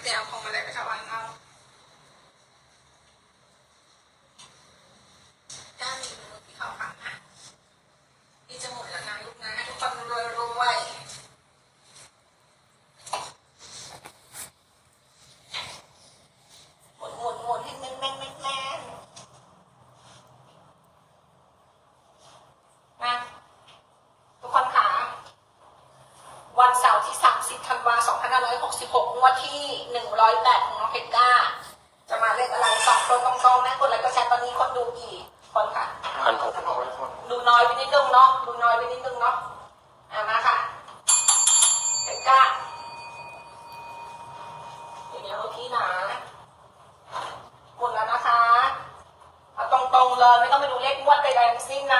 พี่เดี๋ยวเอาพวงมาลัยไปถวายเอาด้านนี้มือพี่เขาฟังนะพี่จะหมดแล้วนะลูกนะให้ทุกคนรวยรวยหมุนหมุนหมุนให้แม่นแม่นแม่นแม่นมาทุกคนค่ะ วันเสาร์ที่ 30ธันวา 2566งวดที่ 108 ของน้องเพชรก้า จะมาเลขอะไรสองตัวตรงๆนะกดไลค์กดแชร์ตอนนี้คนดูกี่คนค่ะ พันหกดูน้อยไปนิดนึงเนาะ ดูน้อยไปนิดนึงเนาะอะมาค่ะเพชรก้าเดี๋ยวเดี๋ยวเมื่อกี้นะหมดแล้วนะคะเอาตรงๆเลยไม่ต้องไปดูเลขงวดใดๆทั้งสิ้นนะ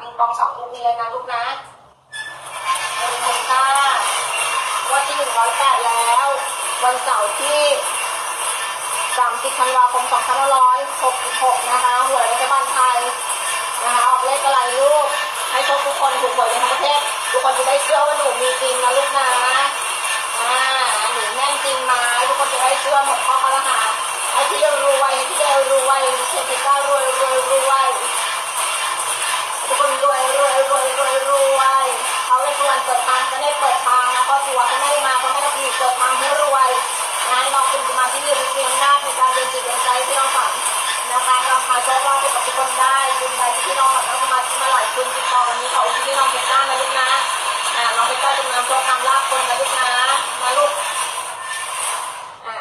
ปิงปองสองลูกนี้เลยนะลูกนะหนึ่งหนึ่งค่ะวันที่หนึ่งร้อยแปดแล้ว วันเสาร์ที่30ธันวาคม2566นห้าร้อยหกสิบหกนะคะหวยรัฐบาลไทยนะคะออกเลขอะไรลูก ให้ครบทุกคนถูกหวยในทั้งประเทศทุกคนจะได้เชื่อว่าหนูมีจริงนะลูกนะอ่าหนูแน่นจริงไหมทุกคนจะได้เชื่อหมดข้อคอรหาให้พี่เรวยให้พี่เดรวยเชฟพิก้ารวยรวยรวย ปิดทางก็ได้เปิดทางนะครอบครัวก็ได้มาก็ไม่ได้มีเปิดทางให้รวยนะให้น้องเป็นสมาธิยืนเพียงหน้าในการเดินจิตเดินใจที่เราฝันนะคะนำพาโชคลาภให้กับทุกคนได้บุญใดที่พี่น้องกัน้องสมาธิมาหลายคืนติดต่อกันนี้ขออุทิศให้น้องเพชรจ้านะลูกนะอ่าน้องเพชรจ้าจะนำโชคนำลาภคนนะลูกนะมาลูกอ่า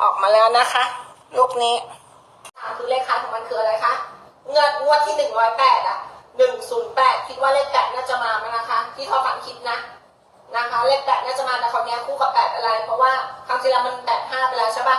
ออกมาแล้วนะคะ ลูกนี้คือเลขขายของมันคืออะไรคะเงินงวดที่หนึ่งร้อยแปดอะ หนึ่งศูนย์แปดคิดว่าเลขแปดน่าจะมาไหมนะคะ ที่เขาฝันคิดนะนะคะ เลขแปดน่าจะมาแต่เขาวเนี้ยคู่กับแปดอะไร เพราะว่าครั้งที่แล้วมันแปดห้าไปแล้วใช่ปะ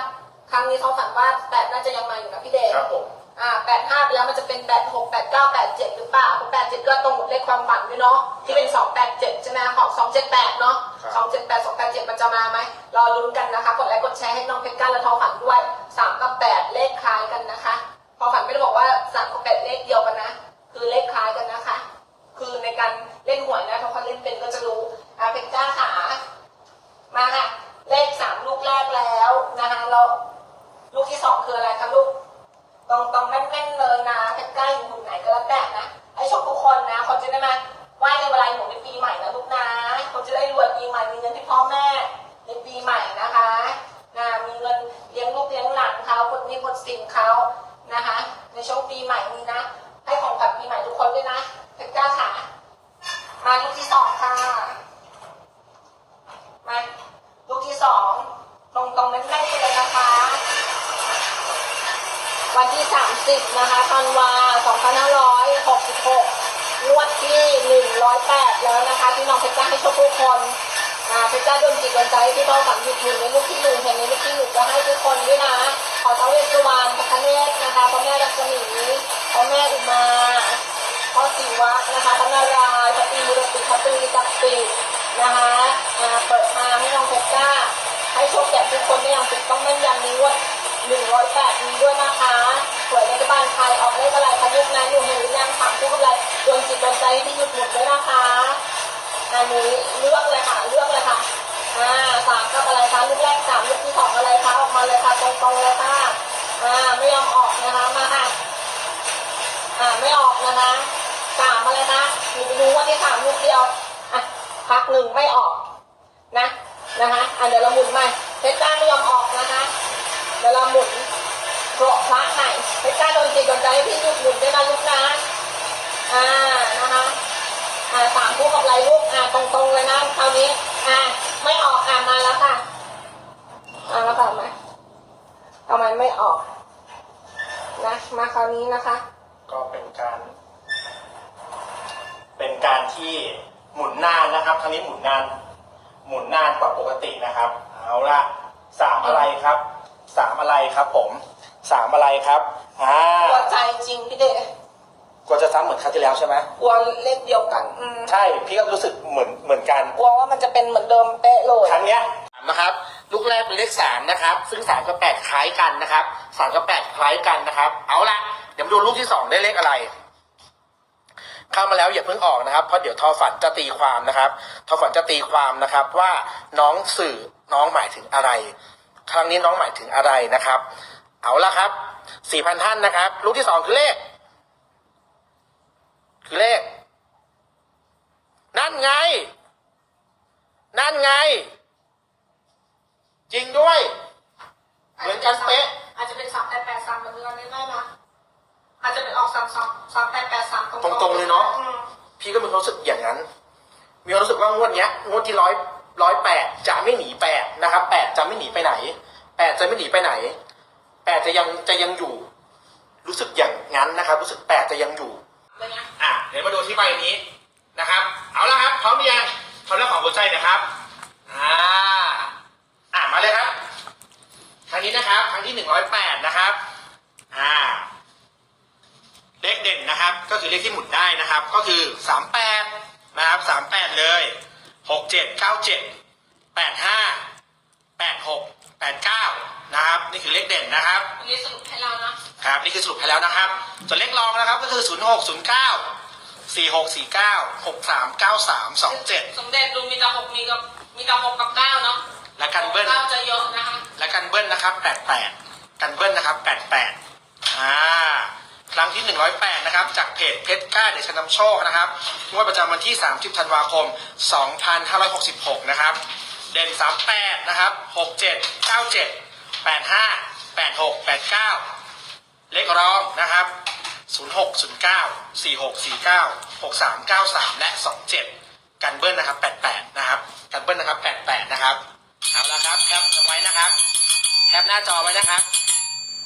ครั้งนี้เขาฝันว่าแปดน่าจะยังมาอยู่นะพี่เดชครับผมอ่าแปดห้าไปแล้วมันจะเป็นแปดหกแปดเก้าแปดเจ็ดหรือเปล่าแปดเจ็ดก็ตรงหมดเลขความฝันด้วยเนาะที่เป็นสองแปดเจ็ดใช่ไหมของสองเจ็ดแปดเนาะสองเจ็ดแปดสองแปดเจ็ดมันจะมาไหมรอลุ้นกันนะคะกดไลค์กดแชร์ให้น้องเพชรก้าและทองฝันด้วยสามกับแปดเลขคล้ายกันนะคะทองฝันไม่ได้บอกว่าสามกับแปดเลขเดียว มาค่ะเลขสามลูกแรกแล้วนะคะเราลูกที่สองคืออะไรคะลูกตรงตรงแน่นๆเลยนะใกล้ๆอยู่มุมไหนก็แล้วแต่นะให้ชมทุกคนนะคนจะได้มาไหว้ในเวลาหนูในปีใหม่นะลูกนะคนจะได้รวยปีใหม่มีเงินที่พ่อแม่ในปีใหม่นะคะนะมีเงินเลี้ยงลูกเลี้ยงหลานเขาคนนี้คนสิ่งเขานะคะ ในช่วงปีใหม่นี้นะ ให้ของขวัญปีใหม่ทุกคนด้วยนะเพชรจ้าขามาลูกที่สองค่ะมาลูกที่สองตรงตรงๆแน่นๆไปเลยนะคะ วันที่ 30 นะคะธันวา2566 งวดที่ 108แปดแล้วนะคะที่น้องเพชรจ้าให้โชคทุกคนเพชรจ้าดวงจิตดวงใจที่ต้องฝันหยุดหนึ่งในลูกที่หนึ่งเห็นในลูกที่หนึ่งจะให้ทุกคนด้วยนะขอเท้าเวสสุวรรณพระคเนศนะคะพระแม่รัศมีพระแม่อุมาพ่อศิวะนะคะพระนารายพระตีมุรติพระตรีจักรีนะคะเปิดทางให้น้องเพชรจ้าให้โชคแก่ทุกคนได้อย่างถูกต้องแม่นยำนี้ว่า ในงวด108นี้ด้วยนะคะหวยรัฐบาลไทยออกเลขอะไรคะยุคนั้นหนูเห็นหรือยังถามคู่กับอะไรดวงจิตดวงใจที่หยุดหมุนด้วยนะคะอันนี้เลือกเลยค่ะเลือกเลยค่ะอ่าสามกับอะไรคะลูกแรกสามลูกที่สองอะไรคะออกมาเลยค่ะตรงๆเลยค่ะอ่าไม่ยอมออกนะคะมาค่ะอ่าไม่ออกนะคะสามอะไรนะหนูไปดูว่าที่สามลูกเดียวอะพักหนึ่งไม่ออกนะนะคะอะเดี๋ยวเราหมุนใหม่เพชรจ้าไม่ยอมออกนะคะ เวเราหมุนเกราะพระใหม่เพชรจ้าโดนจิตโดนใจให้พี่ลูกหมุนด้วยนะลูกนะอ่านะคะอ่าสามคู่กับไรลูกอ่าตรงๆเลยนะคราวนี้อ่าไม่ออกอ่ามาแล้วค่ะอ่าแล้วค่ะไหมทำไมไม่ออกนะมาคราวนี้นะคะ ก็เป็นการ เป็นการที่หมุนนานนะครับ ครั้งนี้หมุนนาน หมุนนานกว่าปกตินะครับ เอาละสามอะไรครับ สามอะไรครับผมสามอะไรครับอ่าหัวใจจริงพี่เดชกลัวจะซ้ำเหมือนครั้งที่แล้วใช่ไหมกลัวเลขเดียวกันอืมใช่พี่ก็รู้สึกเหมือนเหมือนกันกลัวว่ามันจะเป็นเหมือนเดิมเป๊ะเลยครั้งเนี้ยนะครับลูกแรกเป็นเลขสามนะครับ ซึ่งสามกับแปดคล้ายกันนะครับสามกับแปดคล้ายกันนะครับ เอาละเดี๋ยวมาดูลูกที่สองได้เลขอะไรเข้ามาแล้วอย่าเพิ่งออกนะครับ เพราะเดี๋ยวทอฝันจะตีความนะครับ ทอฝันจะตีความนะครับว่าน้องสื่อน้องหมายถึงอะไร ครั้งนี้น้องหมายถึงอะไรนะครับ เอาละครับสี่พันท่านนะครับลูกที่สองคือเลข คือเลข นั่นไง นั่นไง จริงด้วย เหมือนกันเป๊ะ อาจจะเป็นสามแปดแปดสามเหมือนกันได้นะอาจจะเป็นออกสามสามสามแปดแปดสามตรงๆเลยเนาะอืมพี่ก็มีความรู้สึกอย่างนั้น มีความรู้สึกว่างวดเนี้ยงวดที่ร้อยร้อยแปดจะไม่ ไม่หนีไปไหนแปดจะยังจะยังอยู่ รู้สึกอย่างนั้นนะครับ รู้สึกแปดจะยังอยู่เลยนะอะเดี๋ยวมาดูที่ใบนี้นะครับ เอาละครับพร้อมยังพร้อมแล้วของหัวใจนะครับอ่าอะมาเลยครับครั้งนี้นะครับครั้งที่หนึ่งร้อยแปดนะครับอ่าเลขเด่นนะครับ ก็คือเลขที่หมุนได้นะครับ ก็คือสามแปดนะครับสามแปดเลยหกเจ็ดเก้าเจ็ดแปดห้าแปดหก แปดเก้านะครับนี่คือเลขเด่นนะครับอันนี้สรุปให้เรานะครับ นี่คือสรุปให้แล้วนะครับ ส่วนเลขรองนะครับก็คือ0 6 0 9 4 6 4 9 6 3 9 3 2 7สมเด็จดูมีแต่หกมีกับมีแต่หกกับเก้าเนาะและกันเบิ้ลเก้าจะเยอะนะคะและกันเบิ้ลนะครับ88กันเบิ้ลนะครับ88อ่าครั้งที่ 108 นะครับ จากเพจเพชรกล้าเดชนำโชคนะครับงวดประจำวันที่ 30 ธันวาคม 2566 นะครับ เด่น38นะครับ67 97 85 86 89เลขรองนะครับ06 09 46 49 63 93และ27กันเบิ้ลนะครับ88นะครับกันเบิ้ลนะครับ88นะครับเอาละครับแคปไว้นะครับแคปหน้าจอไว้นะครับ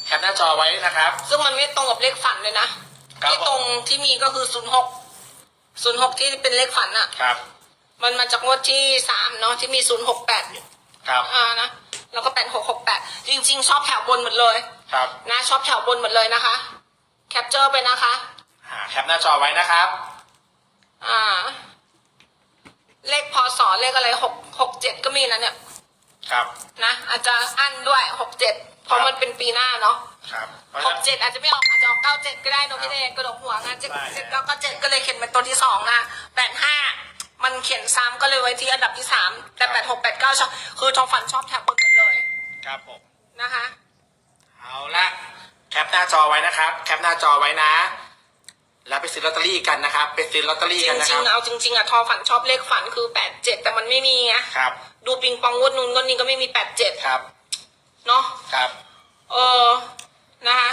แคปหน้าจอไว้นะครับ ซึ่งมันไม่ตรงกับเลขฝันเลยนะครับที่ตรงที่มีก็คือศูนย์หกศูนย์หกที่เป็นเลขฝันอะครับ มันมาจากงวดที่สามเนาะที่มีศูนย์หกแปดครับ อ่านะแล้วก็แปดหกหกแปดจริง ๆ ชอบแถวบนหมดเลย ครับ นะชอบแถวบนหมดเลยนะคะ แคปเจอร์ไปนะคะอ่าแคปหน้าจอไว้นะครับ อ่า เลขพศเลขอะไรหกหกเจ็ดก็มีนะเนี่ยครับ นะอาจจะอั้นด้วยหกเจ็ดเพราะมันเป็นปีหน้าเนาะครับเพราะหฉะกนั้น เจ็ดอาจจะไม่ออกอาจจะออกเก้าเจ็ดก็ได้เนอะพี่เดชกระดกหัวงานเจ็ดใช่เจ็ดเก้าเก้าเจ็ดก็เลยเขียนเป็นตัวที่สองนะแปดห้า มันเขียนซ้ำก็เลยไว้ที่อันดับที่สามแต่แปดหกแปดเก้าชอบคือทองฝันชอบแถบบนหมดเลยครับผม นะคะ เอาละแคปหน้าจอไว้นะครับ แคปหน้าจอไว้นะ แล้วไปซื้อลอตเตอรี่กันนะครับ ไปซื้อลอตเตอรี่จกันนะคริรังบ ๆเอาจริงๆอะทอฝันชอบเลขฝันคือแปดเจ็ดแต่มันไม่มีไงครับ ดูปิงปองงวดนู้นงวดนี้ก็ไม่มีแปดเจ็ดครับ เนาะครับเออนะคะ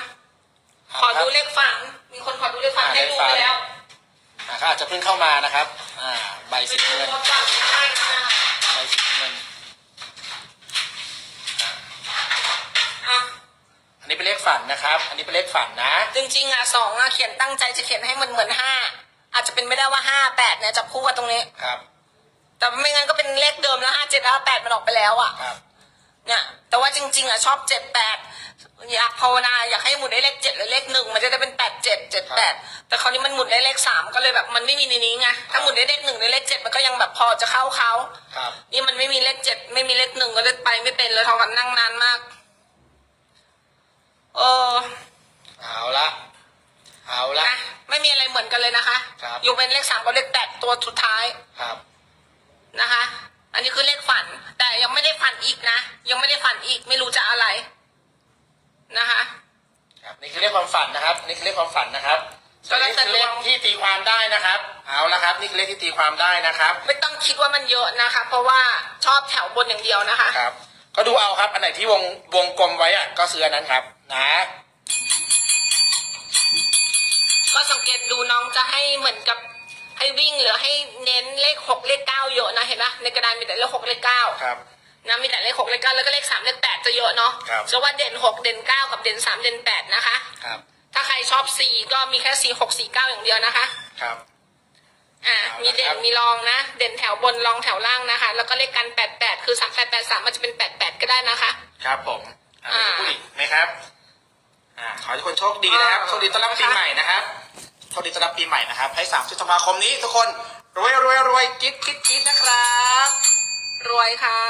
เาขอดูครับเลขฝัน มีคนขอดูเลขฝันอ่าให้ดูเลขฝัไปนแล้ว อ่าเขาอาจจะเพิ่งเข้ามานะครับ อ่าใบไปสีดูเงินรถก่อนได้นะคะใบสีเงินอะอันนี้เป็นเลขฝันนะครับ อันนี้เป็นเลขฝันนะ จริงๆอะสองอะเขียนตั้งใจจะเขียนให้มันเหมือนห้าอาจจะเป็นไม่ได้ว่าห้าแปดเนี่ยจับคู่กันตรงนี้ ครับ แต่ไม่งั้นก็เป็นเลขเดิมแล้วห้าเจ็ดห้าแปดมันออกไปแล้วอะ ครับ เนี่ย แต่ว่าจริง ๆอะชอบเจ็ดแปด อยากภาวนาอยากให้หมุนได้เลขเจ็ดหรือเลขหนึ่งมันจะได้เป็นแปดเจ็ดเจ็ดแปดแต่คราวนี้มันหมุนได้เลขสามก็เลยแบบมันไม่มีในนี้ไงถ้าหมุนได้เลขหนึ่งได้เลขเจ็ดมันก็ยังแบบพอจะเข้าเขาครับนี่มันไม่มีเลขเจ็ดไม่มีเลขหนึ่งก็เลยไปไม่เป็นเลยทองกันนั่งนานมากเออเอาละเอาละนะไม่มีอะไรเหมือนกันเลยนะคะครับยกเป็นเลขสามกับเลขแปดตัวสุดท้ายครับนะคะ อันนี้คือเลขฝัน แต่ยังไม่ได้ฝันอีกนะ ยังไม่ได้ฝันอีกไม่รู้จะอะไร นะคะ ครับนี่คือเลขความฝันนะครับ นี่คือเลขความฝันนะครับก็แล้วแต่นี่คือเลขดวงที่ตีความได้นะครับ เอาละครับ นี่คือเลขที่ตีความได้นะครับ ไม่ต้องคิดว่ามันเยอะนะคะ เพราะว่าชอบแถวบนอย่างเดียวนะคะ ครับ ก็ดูเอาครับ อันไหนที่วงวงกลมไว้อะก็ซื้ออันนั้นครับ นะ ก็สังเกตดูน้องจะให้เหมือนกับให้วิ่งหรือให้เน้นเลขหกเลขเก้าเยอะนะเห็นปะในกระดานมีแต่เลขหกเลขเก้าครับ นะมีแต่เลขหกเลขเก้าแล้วก็เลขสามเลขแปดจะเยอะเนาะครับ จะว่าเด่นหกเด่นเก้ากับเด่นสามเด่นแปดนะคะ ครับ ถ้าใครชอบสี่ก็มีแค่สี่หกสี่เก้าอย่างเดียวนะคะ ครับ อ่าเอาละมีเด่ครันบมีรองนะ เด่นแถวบนรองแถวล่างนะคะ แล้วก็เลขกันแปดแปดคือสามแปดแปดสามมันจะเป็นแปดแปดก็ได้นะคะ ครับผมอันนี้จะพูดอีกนะครับ อ่า ขอให้ทุกคนโชคดีนะครับ อ่า โชคดีต้อนรับปีใหม่นะครับ โชคนดีต้อนรับปีใหม่นะครับ ให้สามสิบธันวาคมนี้ทุกคนรวยรวยรวยกิ๊ดกิ๊ดกิ๊ดนะครับ รวยค่ะ